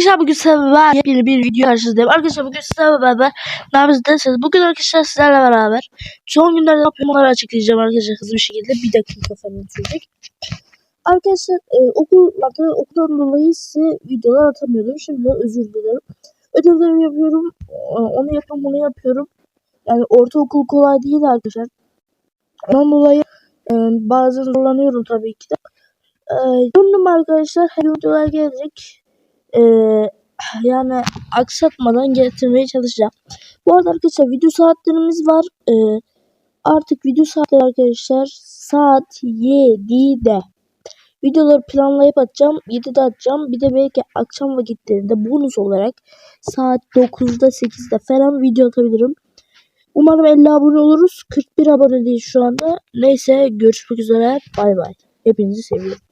Arkadaşlar bugün sizlerle beraber bir video karşınızdayım. Arkadaşlar bugün sizlerle beraber yapacağız derseniz bugün arkadaşlar sizlerle beraber son günlerde ne açıklayacağım arkadaşlar hızlı bir şekilde bir dakika falan sürecek. Arkadaşlar e, okullarda okuldan dolayı size videolar atamıyordum. Şimdi özür dilerim. Ödevlerimi yapıyorum. e, Onu yapıyorum bunu yapıyorum. Yani ortaokul kolay değil arkadaşlar. Ondan dolayı e, bazen zorlanıyorum tabii ki de. E, Yorumum arkadaşlar her videolar gelecek. Ee, yani aksatmadan getirmeye çalışacağım. Bu arada arkadaşlar video saatlerimiz var. Ee, artık video saatleri arkadaşlar saat 7'de. Videoları planlayıp atacağım. 7'de atacağım. Bir de belki akşam vakitlerinde bonus olarak saat 9'da 8'de falan video atabilirim. Umarım 50 abone oluruz. 41 abone değil şu anda. Neyse görüşmek üzere. Bay bay. Hepinizi seviyorum.